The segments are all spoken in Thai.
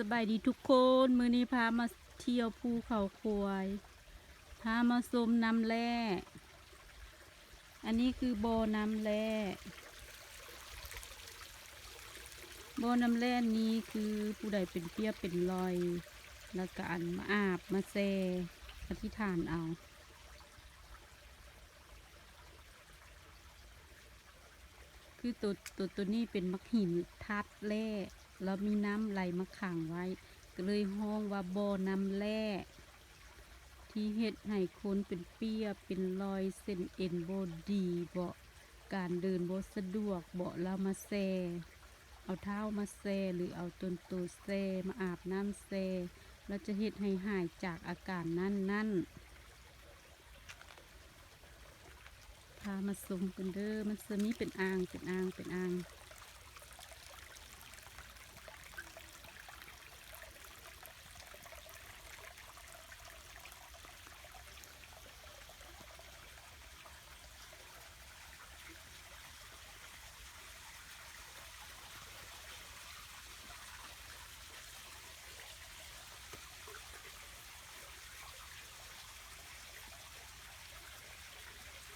สบายดีทุกคนมือนี้พามาเที่ยวภูเขาควาย พามาชมน้ำแร่ อันนี้คือบ่อน้ำแร่บ่อน้ำแร่นี้คือผู้ใดเป็นเปียเป็นรอย แล้วก็อันมาอาบมาแซอธิษฐานเอาคือตัวตัวตัวนี้เป็นมักหินทัดแร่ แล้วมีน้ำไหลมาขังไว้ ก็เลยห้องว่าบ่อน้ำแร่ที่เฮ็ดให้คนเป็นเปียเป็นรอยเส้นเอ็นโบดีเบาการเดินโบสะดวกเบาแล้วมาแซเอาเท้ามาแซหรือเอาตนตัวแซมาอาบน้ำแซแล้วจะเฮ็ดให้หายจากอาการนั่นนั่นพามาสมกันเด้อมันจะมีเป็นอ่างเป็นอ่างเป็นอ่าง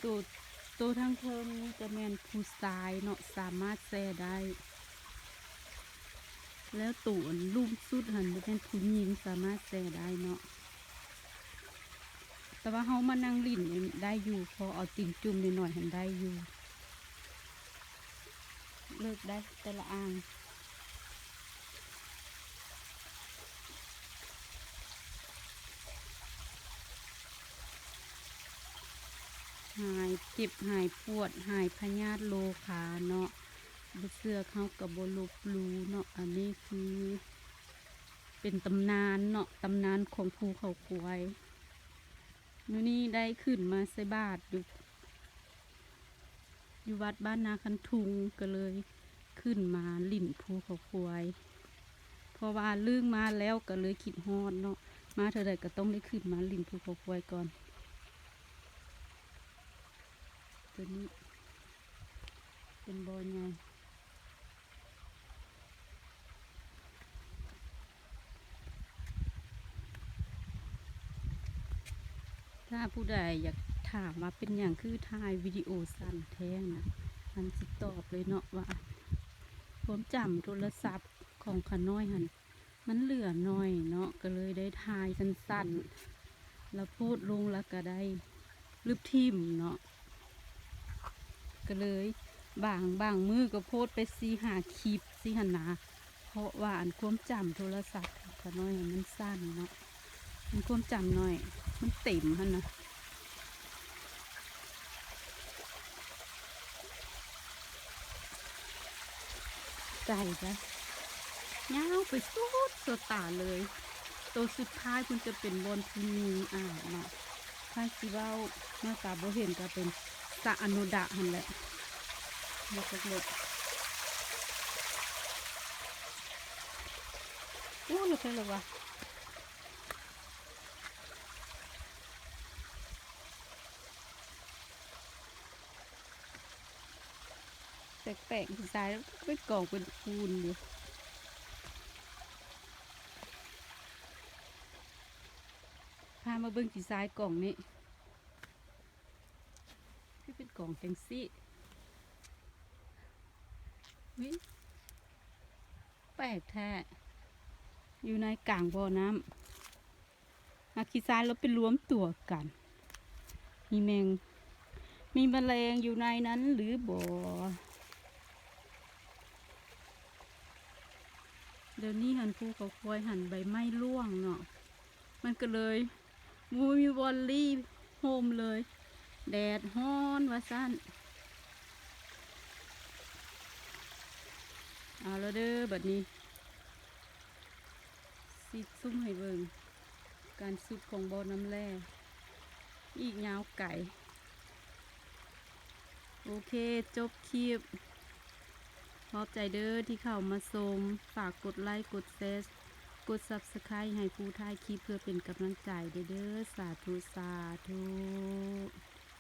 ตัวตัวทางเทิงนี่จะแมนผู้ชายเนาะสามารถแซ่ได้ แล้วตัวนลุ่มสุดหันจะเป็นผู้หญิงสามารถแซ่ได้เนาะแต่ว่าเฮามานั่งลิ่นได้อยู่พอเอาติ่งจุ่มนิดหน่อยหันได้อยู่ เลิกได้แต่ละอ่าง หายเจ็บหายปวดหายพยาธิโลขาเนาะบเสื้อเข้ากับบลบลูเนาะอันนี้คือ เป็นตำนานเนาะตำนานของภูเขาควายนู่นนี่ได้ขึ้นมาใส่บาทอยู่อยู่วัดบ้านนาคันทุงก็เลยขึ้นมาลิ่นภูเขาควายเพราะว่าลื่งมาแล้วก็เลยคิดฮอดเนาะมาเท่าใดก็ต้องได้ขึ้นมาลิ่นภูเขาควายก่อน ตัวนี้ เป็นบอลไงถ้าผู้ใดอยากถามว่าเป็นอย่างคือถ่ายวิดีโอสั้นแท้นะมันสิตอบเลยเนาะว่า ผมจำโทรศัพท์ของขน้อยหันมันเหลือน้อยเนาะก็เลยได้ถ่ายสั้นๆ แล้วโพดลงแล้วก็ได้รูปทิมเนาะ ก็เลย บางบางมือก็โพสไปซีหาคลิปซีหนนา เพราะว่าอันความจำโทรศัพท์ขน้อยมันสั้นเนาะมันความจำหน่อย มันเต็มหันนะไก่จ้ะยาวไปสุดสุดตาเลย ตัวสุดท้ายคุณจะเป็นบอลพูนีอ่าเนาะถ้าสิเว่าหน้าตาบ่เห็นก็เป็น สะอนุดะหันแหละเล็กเล็กโอ้ไม่เคยเลยวะแปลกๆสายแล้วไปกล่องเป็นคูนอยู่พามาเบิ้งสีสายกล่องนี้ กล่องจังซี่วิแปลกแท้อยู่ในกลางบ่อน้ำอาคีซายแล้วไปรวมตัวกัน มีแมง มีแมลงอยู่ในนั้นหรือบ่อเดี๋ยวนี้หันภูเขาคอยหันใบไม้ร่วงเนาะ มันก็เลยมูมีวอลลี่โฮมเลย แดดฮ้อนว่าสั้นเอาแล้วเด้อแบัดนี้สิซุ่มให้เบิงการซุปของบอน้ำแร่อีกยาวไก่ โอเค จบคลิปขอบใจเด้อที่เข้ามาชมฝากกดไลค์ กดแชร์กด subscribe ให้ผู้ท้ายคลิปเพื่อเป็นกำลังใจเด้อ สาธุ สาธุ